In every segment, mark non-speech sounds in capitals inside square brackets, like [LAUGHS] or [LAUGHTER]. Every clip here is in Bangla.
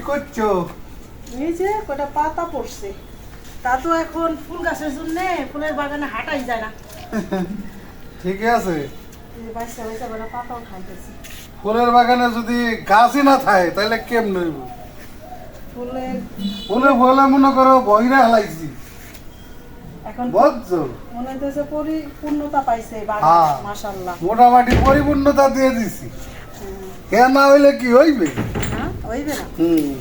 করছ? এই যে কটা পাতা পড়ছে। তা তো এখন ফুল গাছের জন্য ফুলের বাগানে হাঁটাই যায় না। [LAUGHS] ঠিকই আছে। ফুলের বাগানে যদি গাছই না থাকে তাহলে কেমন হইব? ফুলে ফুলে মনে করো বহিরা হেলাইছি। এখন বুঝছ? মনে হইতেছে পরিপূর্ণতা পাইছে হ্যাঁ। মোটামুটি পরিপূর্ণতা দিয়ে দিছি। কে না হইলে কি হইবে? হুম।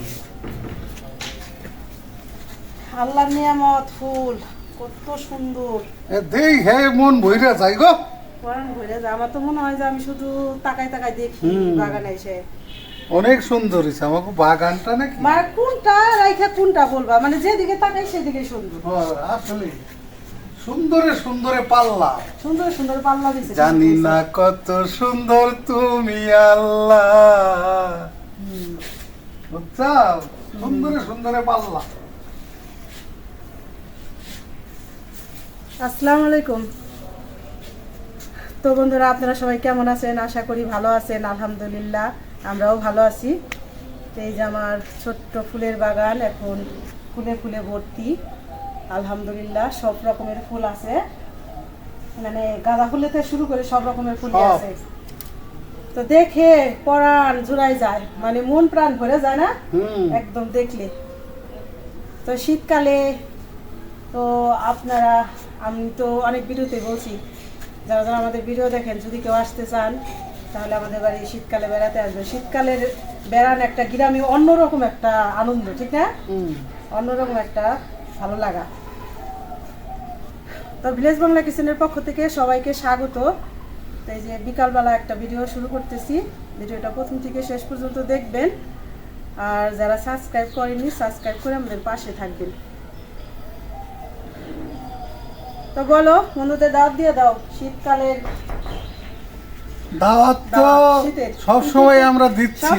আল্লাহর নিয়ামত ফুল কত সুন্দর। এ দেই হে মন ভইরা যাই গো। পরান ঘুরে যায় আমার তো মনে হয় যে আমি শুধু তাকাই তাকাই দেখি। বাগানে এসে। অনেক সুন্দর হইছে আমাকে বাগানটা নাকি? মানে কোনটা রাইখা কোনটা বলবা? মানে যেদিকে তাকাই সেদিকে সুন্দর। আসলে সুন্দরে সুন্দরে পাল্লা। সুন্দর সুন্দর পাল্লা দিছে। জানি না কত সুন্দর তুমি আল্লাহ। বুঝছ সুন্দরে সুন্দরে পাল্লা। আসসালামু আলাইকুম। তো বন্ধুরা আপনারা সবাই কেমন আছেন? আশা করি ভালো আছেন আলহামদুলিল্লাহ আমরাও ভালো আছি। এই যে আমার ছোট্ট ফুলের বাগান এখন ফুলে ফুলে ভর্তি। আলহামদুলিল্লাহ সব রকমের ফুল আছে। মানে গাঁদা ফুলেতে শুরু করে সব রকমের ফুলই আছে। তো দেখে পরাণ জুড়াই যায়। মানে মন প্রাণ ভরে যায় না? একদম দেখলে। তো শীতকালে তো আপনারা আমি তো অনেক ভিডিওতে বলছি যারা যারা আমাদের ভিডিও দেখেন যদি কেউ আসতে চান তাহলে আমাদের বাড়ি শীতকালে বেড়াতে আসবে। শীতকালের বেড়ান একটা গ্রামে অন্যরকম একটা আনন্দ ঠিক না? অন্যরকম একটা ভালো লাগা। তো ভিলেজ বাংলা কিচেনের পক্ষ থেকে সবাইকে স্বাগত। তো এই যে বিকালবেলা একটা ভিডিও শুরু করতেছি। ভিডিওটা প্রথম থেকে শেষ পর্যন্ত দেখবেন। আর যারা সাবস্ক্রাইব করেনি সাবস্ক্রাইব করে আমাদের পাশে থাকবেন। তো বলো বন্ধুদের দাওয়াত দিয়ে দাও শীতকালের দাওয়াত তো দাওয়াত, শীতের। সব সময় আমরা দিচ্ছি।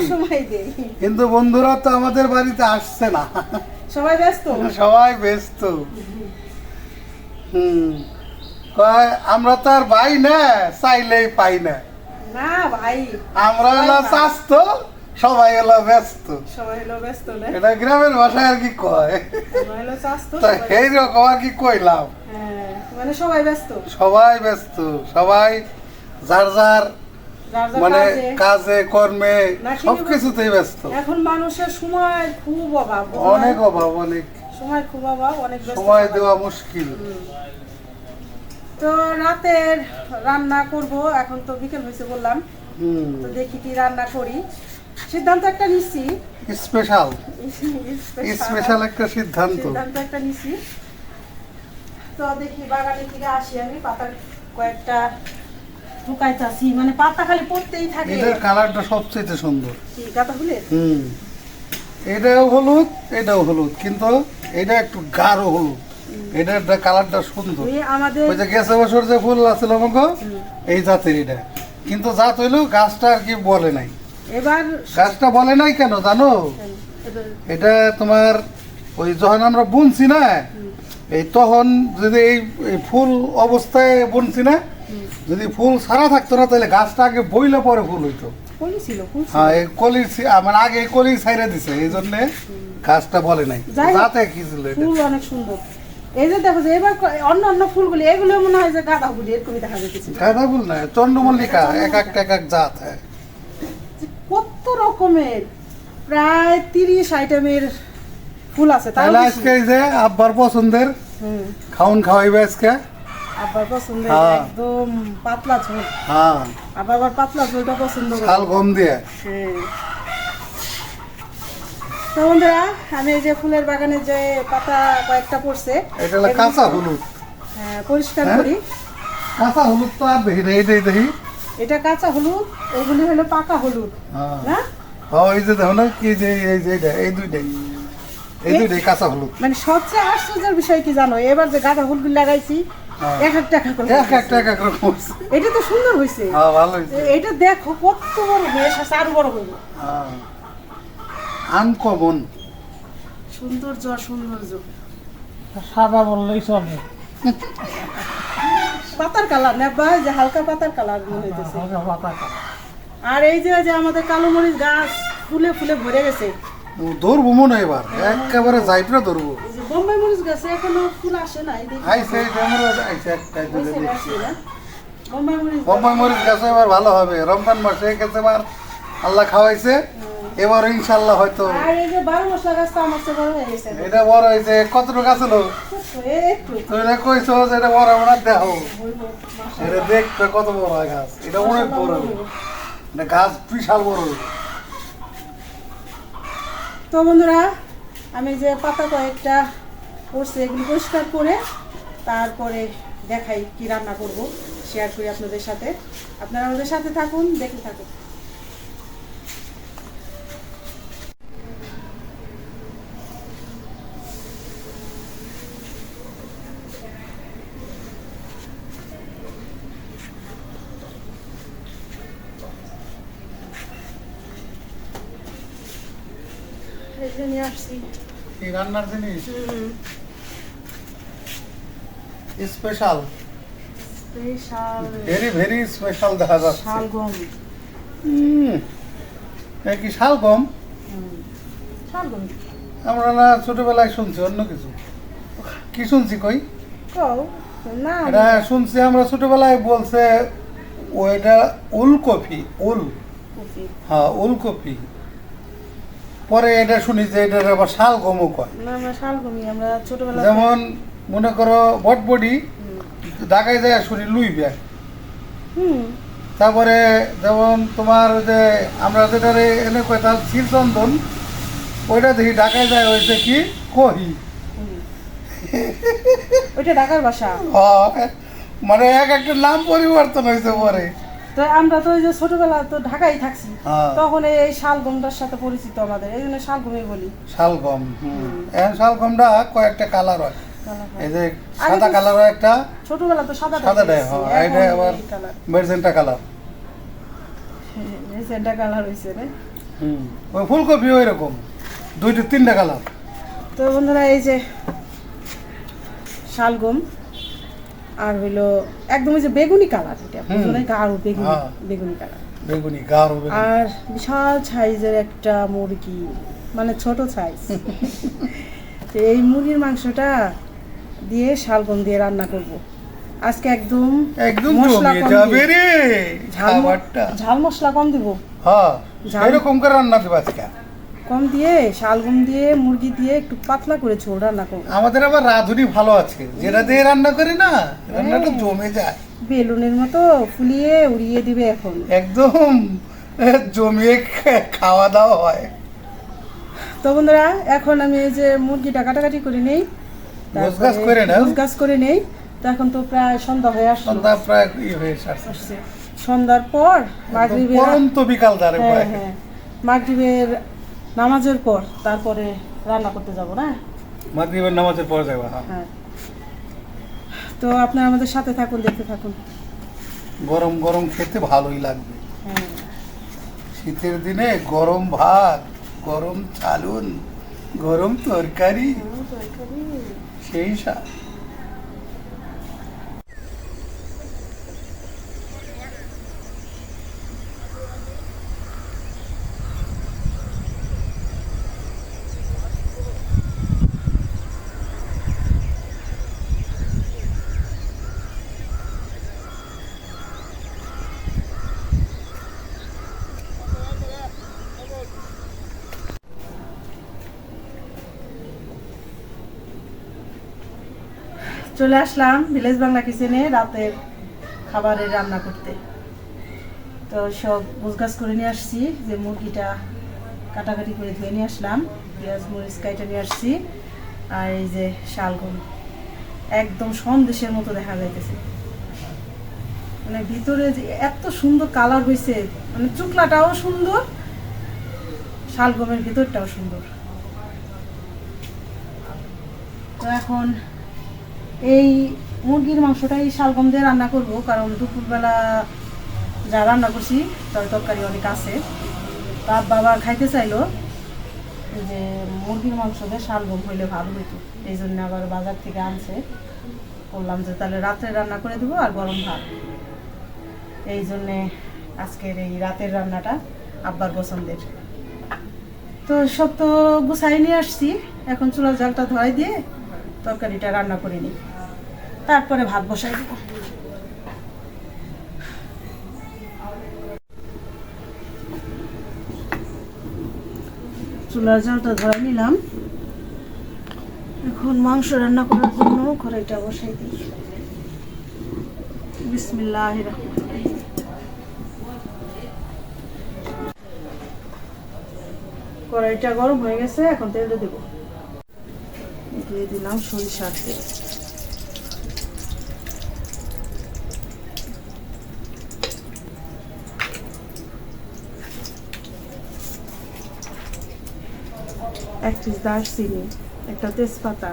কিন্তু বন্ধুরা তো আমাদের বাড়িতে আসছে না। সবাই ব্যস্ত? সবাই ব্যস্ত। হুম। কয়, আমরা তো আর ভাই না চাইলেই পাই না। না ভাই। আমরা সবাই হলো স্বাস্থ্য সবাই হলো ব্যস্ত। সবাই হলো ব্যস্ত না? এটা গ্রামের ভাষায় আর কি কয়? আমরা হলো স্বাস্থ্য তা রকম আর কি কইলাম। হ্যাঁ, মানে সবাই ব্যস্ত। সবাই ব্যস্ত সবাই যার যার মানে কাজে। কর্মে না, ঠিকই সব কিছুতেই ব্যস্ত। এখন মানুষের সময় খুব অভাব অনেক অভাব অনেক। সময় খুব অভাব অনেক সময় দেওয়া মুশকিল। তো রাতের রান্না করব এখন তো বিকেল হয়েছে বললাম। হুম। তো দেখি কি রান্না করি। সিদ্ধান্ত একটা নিচ্ছি স্পেশাল। স্পেশাল। একটা সিদ্ধান্ত। সিদ্ধান্ত একটা নিচ্ছি তো দেখি বাগানে থেকে আসি আমি পাতা কয়েকটা ঢুকাইতাছি মানে পাতা খালি পড়তেই থাকে। এটার কালারটা সবচেয়ে সুন্দর। কি গাঁদা ফুলের? হুম। এটাও হলুদ এটাও হলুদ। কিন্তু এটা একটু গাঢ় হলুদ। এটার কালারটা সুন্দর। ওই আমাদের ওই যে গেছে বছর যে ফুল আছিল আমাকে এই জাতের এটা। কিন্তু জাত হইল গাছটা আর কি বলে নাই। এবার গাছটা বলে নাই কেন জানো? এটা তোমার ওই যখন আমরা বুনছি না এই তখন যদি এই ফুল অবস্থায় বুনছি না যদি ফুল সারা থাকতো না তাহলে গাছটা আগে বইলে পরে ফুল হইতো। কলি। হ্যাঁ এই কলির সি- মানে আগে এই কলির সাইডে দিছে এই জন্য গাছটা বলে নাই। যাতে কি ছিল এটা? ফুল অনেক সুন্দর। এই যে দেখো যে এবার অন্য অন্য ফুলগুলি এগুলো মনে হয় যে গাঁদা ফুল এরকমই দেখা যাচ্ছে গাঁদা ফুল না চন্দ্রমল্লিকা এক একটা এক এক জাত হ্যাঁ। কত রকমের প্রায় তিরিশ আইটেমের ফুল আছে তাহলে আজকে এই যে আব্বার পছন্দের খাউন খাওয়াইবে আজকে। আবার পছন্দের হ্যাঁ। একদম পাতলা ঝোল। হ্যাঁ। আবার পাতলা ঝোলটা পছন্দ শাল গম দিয়ে। হ্যাঁ। তো বন্ধুরা আমি এই যে ফুলের বাগানে যে পাতা কয়েকটা পড়ছে এটা হলো কাঁচা হলুদ। হ্যাঁ, পরিষ্কার হ্যাঁ? করি। কাঁচা হলুদ তো আর দেখি না এইটাই দেখি। এটা কাঁচা হলুদ এগুলি হলো পাকা হলুদ হ্যাঁ। না? হ্যাঁ, এই যে দেখো না কি যে এই যে এইটা এই দুইটাই। এই দুইটাই কাঁচা হলুদ। মানে সবচেয়ে আশ্চর্যের বিষয় কি জানো? এবার যে গাঁদা ফুলগুলি লাগাইছি হ্যাঁ। এক এক টাকা করে এক একটা এক এক রকম এটা তো সুন্দর হয়েছে। হ্যাঁ ভালো হয়েছে। এটা দেখো কত বড় হয়ে এসেছে আরও বড় হইব। হ্যাঁ। আনকমন। সৌন্দর্য সৌন্দর্য সাদা বললেই চলে। পাতার কালার না ভাই যে হালকা পাতার কালার মনে হইতেছে। আর এই যে যে আমাদের কালো মরিচ গাছ ফুলে ফুলে ভরে গেছে। ধরবো মনে হয় এবার। একেবারে যাইপরা ধরবো। বোম্বাই মরিচ গাছে এখনও ফুল আসে নাই দেখি। আইসে আমরা আইসে একটা দুটো দেখছি। বোম্বাই মরিচ গাছ। বোম্বাই মরিচ গাছে এবার ভালো হবে। রমজান মাসে গেছে এবার আল্লাহ খাওয়াইছে। এবার ইনশাল্লাহ হয়তো আর এই যে বারো মশলা গাছ তো আমার চেয়ে বড় হয়ে গেছে। এটা বড় হয়েছে কতটুকু কইছো যে বড় দেখতে কত বড় হয় গাছ। এটা অনেক বড়। এটা গাছ বিশাল বড়। তো বন্ধুরা আমি যে পাতা কয়েকটা করছি এগুলো পরিষ্কার করে তারপরে দেখাই কি রান্না করব শেয়ার করি আপনাদের সাথে। আপনারা আমাদের সাথে থাকুন দেখে থাকুন। এই যে নিয়ে আসছি এই রান্নার জিনিস? Special? Special. Very very special দেখা যাচ্ছে। শালগম। হুম। কি শাল কম হুম, শালগম। আমরা না ছোটবেলায় শুনছি অন্য কিছু। কি শুনছি কই? না। শুনছি আমরা ছোটবেলায় বলছে ওইটা উলকপি উল কফি। হ্যাঁ উলকপি পরে এটা শুনি যে এটা আবার শাল গমও কয়। না আমরা শালগমই আমরা ছোটবেলা যেমন মনে করো বটবডি। ঢাকায় যায় শুনি লুই ব্যাগ। হুম। তারপরে যেমন তোমার ওই যে আমরা যেটা এনে কইতাম শিরচন্দন ওইটা দেখি ঢাকায় যায় হয়েছে কি? কহি। ওইটা ঢাকার ভাষা। মানে এক একটা নাম পরিবর্তন হয়েছে পরে। তো আমরা তো ওই যে ছোটবেলা তো ঢাকায় থাকছি হ্যাঁ। তখন এই শালগমটার সাথে পরিচিত আমাদের এই জন্য শালগমই বলি। শালগম এখন শালগমটা কয়েকটা কালার হয়। এই যে সাদা কালার হয় একটা ছোটবেলা তো সাদা সাদাটাই হ্যাঁ। এটা আবার মেরজেন্টা কালার সেন্টা কালার হয়েছে রে। হুম। ওই ফুলকপি ওই রকম দুইটা তিনটা কালার তো বন্ধুরা এই যে শালগম আর হইল একদম ওই যে বেগুনি কালার এটা হুম। গাঢ় বেগুনি হ্যাঁ। বেগুনি কালার। বেগুনি গাঢ় আর বিশাল সাইজের একটা মুরগি মানে ছোট সাইজ। এই মুরগির মাংসটা দিয়ে শালগম দিয়ে রান্না করব। আজকে একদম একদম মশলা কম যাবে রে ঝাল মশলা কম দিব। হ্যাঁ এরকম করে রান্না দিবা আজকে। কম দিয়ে শালগম দিয়ে মুরগি দিয়ে একটু পাতলা করে ঝোল রান্না করব। আমাদের আবার রাঁধুনি ভালো আছে। যেটা দিয়ে রান্না করি না রান্নাটা হ্যাঁ। জমে যায়। বেলুনের মতো ফুলিয়ে উড়িয়ে দিবে এখন। একদম জমিয়ে খাওয়া দাওয়া হয়। তো বন্ধুরা এখন আমি এই যে মুরগিটা কাটাকাটি করে নেই গোছগাছ করে নাও। গাছ করে নেই তো এখন তো প্রায় সন্ধ্যা হয়ে আসলো। সন্ধ্যা প্রায় হয়ে আসছে। আসছে। সন্ধ্যার পর মাগরিবের পরন্ত বিকাল দ্বারে হ্যাঁ হ্যাঁ। মাগরিবের নামাজের পর তারপরে রান্না করতে যাব না? মাগরিবের নামাজের পর যাবা হ্যাঁ। হ্যাঁ। তো আপনারা আমাদের সাথে থাকুন দেখতে থাকুন। গরম গরম খেতে ভালোই লাগবে। হ্যাঁ। শীতের দিনে গরম ভাত গরম চালুন গরম তরকারি। সেই স্বাদ চলে আসলাম ভিলেজ বাংলা কিচেনে রাতের খাবারের রান্না করতে। তো সব গাছ করে নিয়ে আসছি, যে মুরগিটা কাটাকাটি করে ধুয়ে নিয়ে আসলাম, পেঁয়াজ, মরিচ কাইটা নিয়ে আসছি, আর এই যে শালগম। একদম সন্দেশের মতো দেখা যাইতেছে। মানে ভিতরে যে এত সুন্দর কালার হয়েছে মানে চুকলাটাও সুন্দর, শালগমের ভিতরটাও সুন্দর। তো এখন এই মুরগির মাংসটাই শালগম দিয়ে রান্না করব, কারণ দুপুরবেলা যা রান্না করছি, তার তরকারি অনেক আছে। তার বাবা খাইতে চাইলো যে মুরগির মাংস দিয়ে শালগম হইলে ভালো হইতো। এই জন্য আবার বাজার থেকে আনছে। বললাম যে তাহলে রাত্রে রান্না করে দেবো আর গরম ভাত। এই জন্যে আজকের এই রাতের রান্নাটা আব্বার পছন্দের। তো সব তো গুছাই নিয়ে আসছি। এখন চুলার জালটা ধরাই দিয়ে তরকারিটা রান্না করে নিই। তারপরে ভাত বসাই দেবো। চুলার জালটা ধরাই নিলাম। এখন মাংস রান্না করার জন্য কড়াইটা বসাই দিই। বিসমিল্লাহ কড়াইটা গরম হয়ে গেছে, এখন তেলটা দেবো। দিয়ে দিলাম সরিষার তেল। এক পিস দারচিনি, একটা তেজপাতা,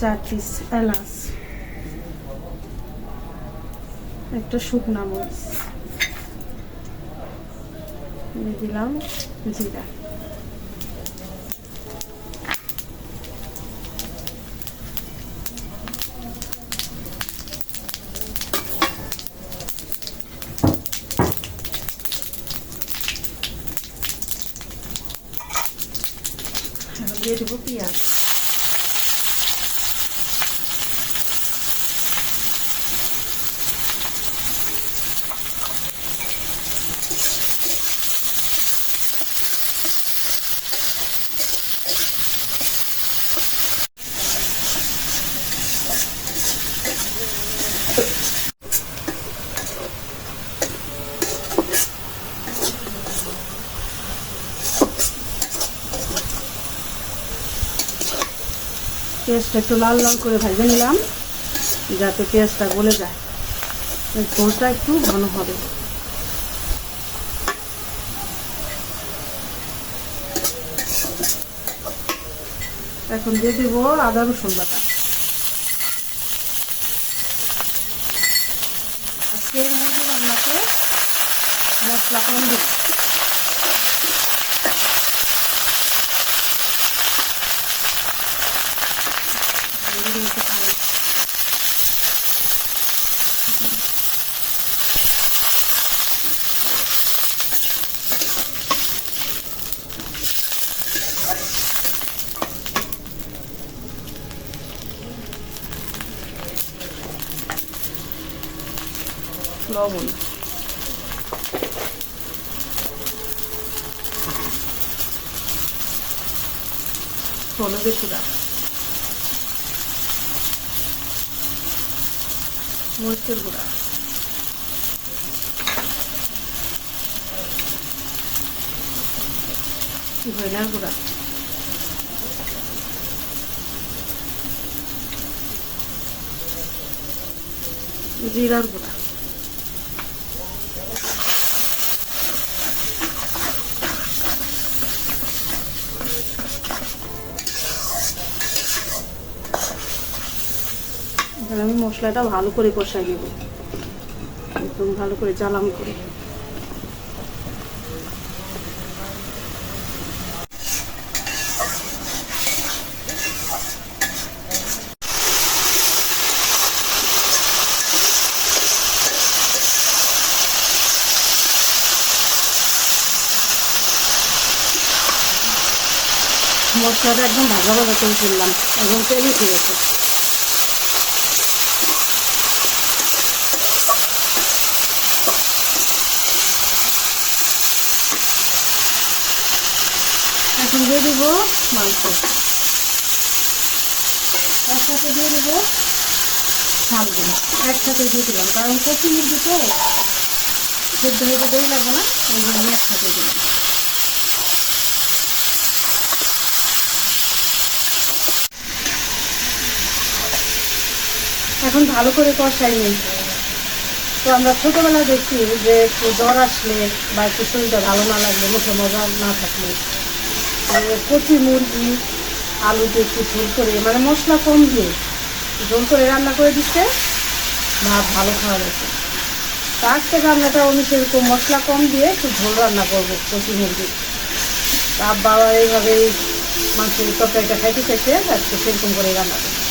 চার পিস এলাচ, একটা শুকনা মরিচ। দিলাম জিরা এখন দিয়ে দেবো পেঁয়াজ পেঁয়াজটা একটু লাল লাল করে ভেজে নিলাম, যাতে পেঁয়াজটা গলে যায়। ঝোলটা একটু ঘন হবে। এখন দিয়ে দেবো আদা রসুন বাটা। আজকে মুরগি রান্নাতে মশলা কম দেবো লবণ হলুদের গুঁড়া মরিচের গুঁড়া ধনিয়ার গুঁড়া? জিরার গুঁড়া। আমি মশলাটা ভালো করে কষাই দেবো একদম ভালো করে জ্বালাম করে। মশলাটা একদম ভাজা ভাজা করে ফেললাম একদম তেল উঠে গেছে এখন দিয়ে দিব মাংস। একসাথে দিয়ে দিব শালগুলো একসাথে দিয়ে দিলাম, কারণ কচি মুরগি তো সেদ্ধ হয়ে দই লাগবে না ওই জন্য একসাথে দিলাম। এখন ভালো করে কষাই নিই। তো আমরা ছোটোবেলায় দেখি যে একটু জ্বর আসলে বা একটু শরীরটা ভালো না লাগলে মুখে মজা না থাকলে। কচি মুরগি আলু দিয়ে একটু ঝোল করে মানে মশলা কম দিয়ে ঝোল করে রান্না করে দিচ্ছে ভাত ভালো খাওয়া গেছে তার থেকে রান্নাটা আমি সেরকম মশলা কম দিয়ে একটু ঝোল রান্না করব কচি মুরগি। তা বাবা এইভাবেই মাংসের তরকারিটা খাইতে খাইতে আজকে সেরকম করে রান্না করব।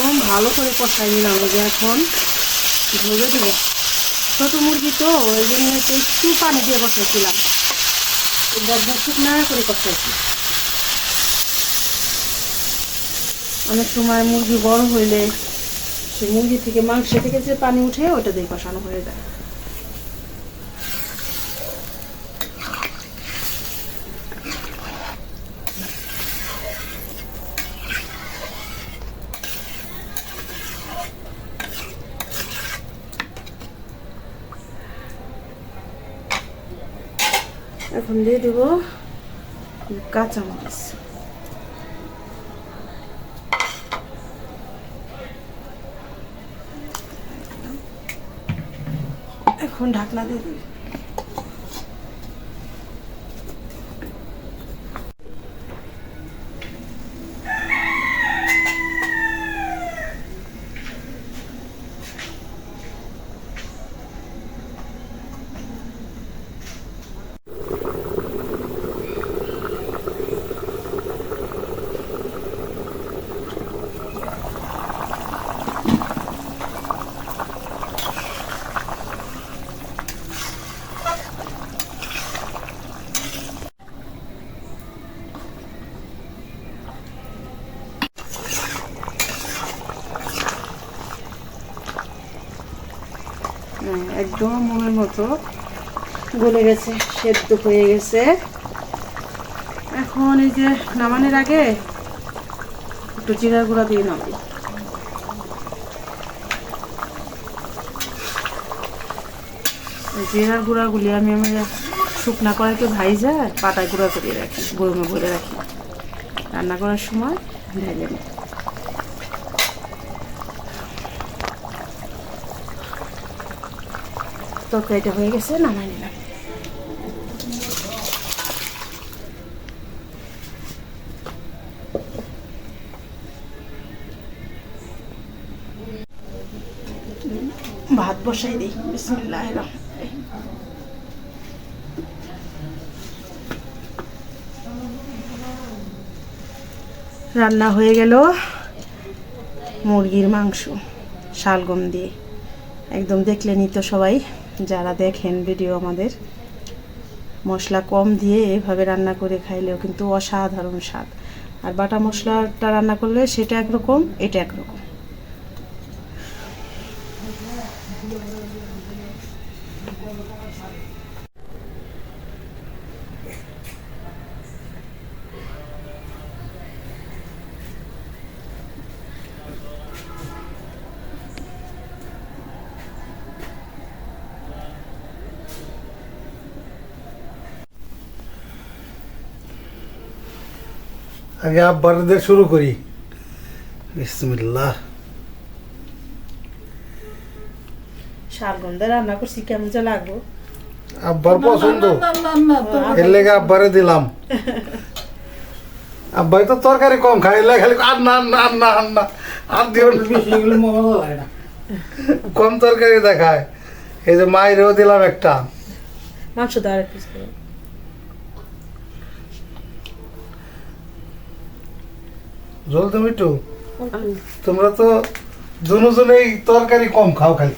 ভালো করে কষাই নিলাম যে এখন। ধরে দেবো। ছোটো মুরগি তো, ওই জন্য একটু পানি দিয়ে কষাইছিলাম। একদম শুকনা করে কষাইছি। অনেক সময় মুরগি বড় হইলে সে মুরগি থেকে মাংস থেকে যে পানি উঠে, ওটা দিয়ে কষানো হয়ে যায় এখন দিয়ে দেব কাঁচামরিচ। এখন ঢাকনা দিয়ে দিই একদম মনের মতো। গলে গেছে, সেদ্ধ হয়ে গেছে। এখন এই যে নামানোর আগে একটু জিরা গুঁড়া দিয়ে নামাই জিরার গুঁড়াগুলি আমি আমি শুকনা কড়াইতে ভাইজা পাটায় গুঁড়া করে রাখি বয়মে ভরে রাখি। রান্না করার সময় ঢেলে নিই তরকারিটা হয়ে গেছে, নামাই নিলাম। ভাত বসাই দিই বিসমিল্লাহ রান্না হয়ে গেল মুরগির মাংস, শালগম দিয়ে। একদম দেখলেনই তো সবাই। যারা দেখেন ভিডিও আমাদের, মশলা কম দিয়ে এভাবে রান্না করে খাইলেও কিন্তু অসাধারণ স্বাদ। আর বাটা মশলাটা রান্না করলে সেটা একরকম, এটা একরকম। আগে আব্বার দিয়ে শুরু করি। বিসমিল্লাহ। শালগম দিয়ে রান্না করছি কেমন যে লাগবো। আব্বার পছন্দ। তো- এর লেগে আব্বারে দিলাম। [LAUGHS] আব্বাই তো তরকারি কম খাই খালি আর না আর না আর না আর দিও কম তরকারি দেখায়। এই যে মায়েরও দিলাম একটা। মাংস ছিল। জল তুমি একটু তোমরা তো দুজনেই তরকারি কম খাও খালি।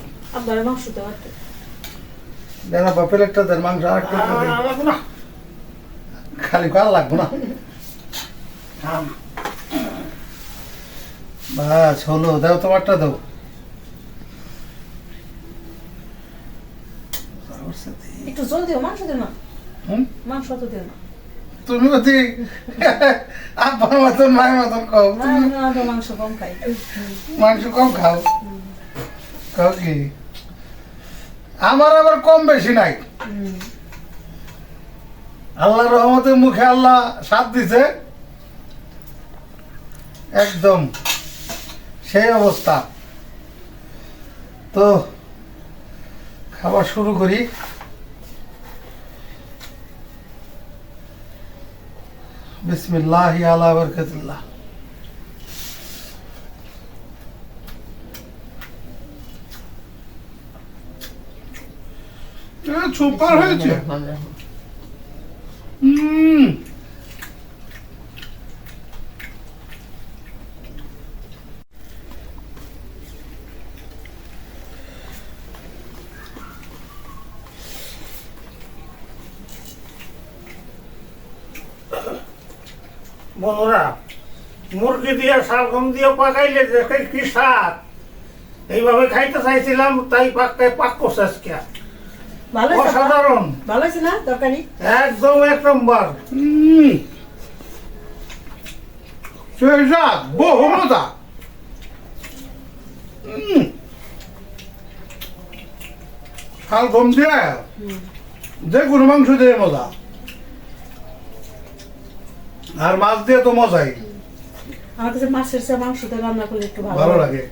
দেনা বাপের একটা দেন মাংস আর একটা দেন। আর লাগবে না। খালি কাল লাগবো না। বাস হলো দাও তোমারটা দাও। একটু জল দিও মাংস দিও না। হুম? মাংস তো দিও না। তুমি অতি [LAUGHS] আব্বার মতন মায়ের মতন খাও। মাংস কম খাই। মাংস কম খাও। খাও কি? আমার আবার কম বেশি নাই। আল্লাহ রহমতে মুখে আল্লাহ সাথ দিছে। একদম সেই অবস্থা। তো খাবার শুরু করি। বিসমিল্লাহ আলা বরকতুল্লাহ সুপার হয়েছে হুম বন্ধুরা মুরগি দিয়ে শালগম দিয়ে পাকাইলে দেখে কি স্বাদ? এইভাবে খাইতে চাইছিলাম তাই পাক্কায় পাক করছে আজকে? অসাধারণ। ভালো না তরকারি? একদম এক নম্বর। হুম সেই স্বাদ মজা হুম শাল গম দিয়ে যে কোনো মাংস দিয়ে মজা। আর মাছ দিয়ে তো মজাই। আমার কাছে মাছের চেয়ে মাংস দিয়ে রান্না করলে একটু ভালো ভালো লাগে।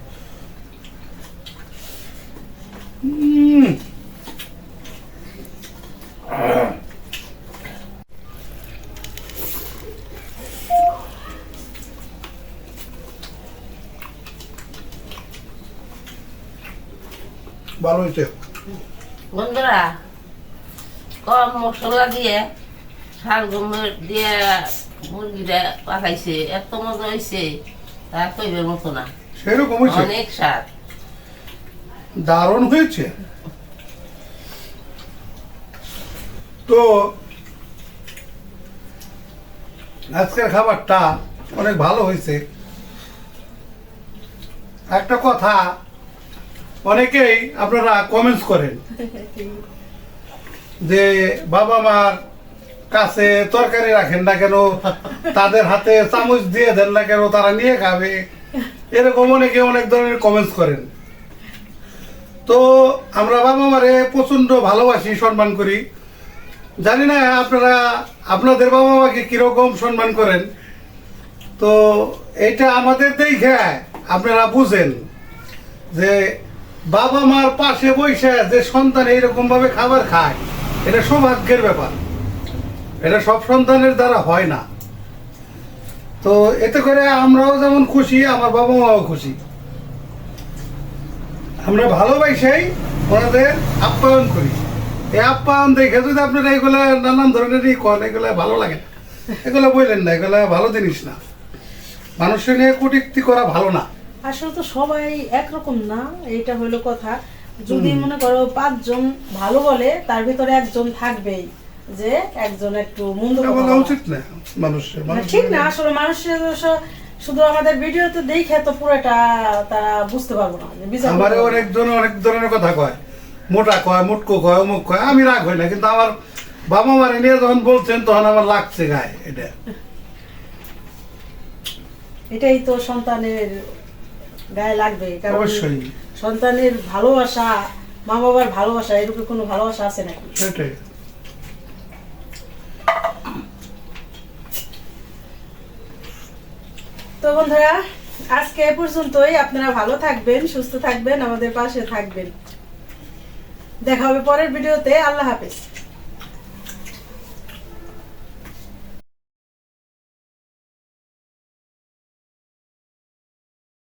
ভালো হয়েছে। বন্ধুরা কম মশলা দিয়ে শালগম দিয়ে মুরগিটা পাকাইছে এত মজা হয়েছে তার কইবের মতো না। সেরকম হয়েছে অনেক স্বাদ। দারুণ হয়েছে। তো আজকের খাবারটা অনেক ভালো হয়েছে। একটা কথা অনেকেই আপনারা কমেন্টস করেন যে বাবা মার কাছে তরকারি রাখেন না কেন? তাদের হাতে চামচ দিয়ে দেন না কেন? তারা নিয়ে খাবে। এরকম অনেকে অনেক ধরনের কমেন্টস করেন। তো আমরা বাবা মারে প্রচণ্ড ভালোবাসি, সম্মান করি। জানি না আপনারা, আপনাদের বাবা মাকে কীরকম সম্মান করেন। তো এটা আমাদের দেখে আপনারা বুঝেন যে বাবা মার পাশে বসে যে সন্তান এইরকম ভাবে খাবার খায়, এটা সৌভাগ্যের ব্যাপার। এটা সব সন্তানের দ্বারা হয় না। তো এতে করে আমরাও যেমন খুশি আমার বাবা মাও খুশি। আমরা ভালোবাসাই ওনাদের আপ্যায়ন করি। এই আপ্যায়ন দেখে যদি আপনারা এগুলো নানান ধরনেরই কন এগুলো ভালো লাগে না। এগুলো বললেন না এগুলো ভালো জিনিস না। মানুষের নিয়ে কটূক্তি করা ভালো না। আসলে তো সবাই একরকম না এটা হলো কথা। যদি মনে করো পাঁচজন ভালো বলে তার ভিতরে একজন থাকবেই। যে একজন একটু মন্দ বলা উচিত না মানুষের ঠিক না আসলে মানুষের শুধু আমাদের ভিডিওতে দেখে তো পুরোটা তারা বুঝতে পারব না আমারে করতে পারব না। অনেকজন অনেক ধরনের কথা কয়। মোটা কয় মুটকো কয় অমুক কয় আমি রাগ হই না কিন্তু আমার বাবা মারে নিয়ে যখন বলছেন তখন আমার লাগছে গায়ে এটা। এটাই তো সন্তানের গায়ে লাগবে কারণ অবশ্যই। সন্তানের ভালোবাসা মা বাবার ভালোবাসা এরকম কোনো ভালোবাসা আছে নাকি? সেটাই। তো বন্ধুরা, আজকে এ পর্যন্তই। আপনারা ভালো থাকবেন, সুস্থ থাকবেন, আমাদের পাশে থাকবেন। দেখা হবে পরের ভিডিওতে। আল্লাহ হাফেজ।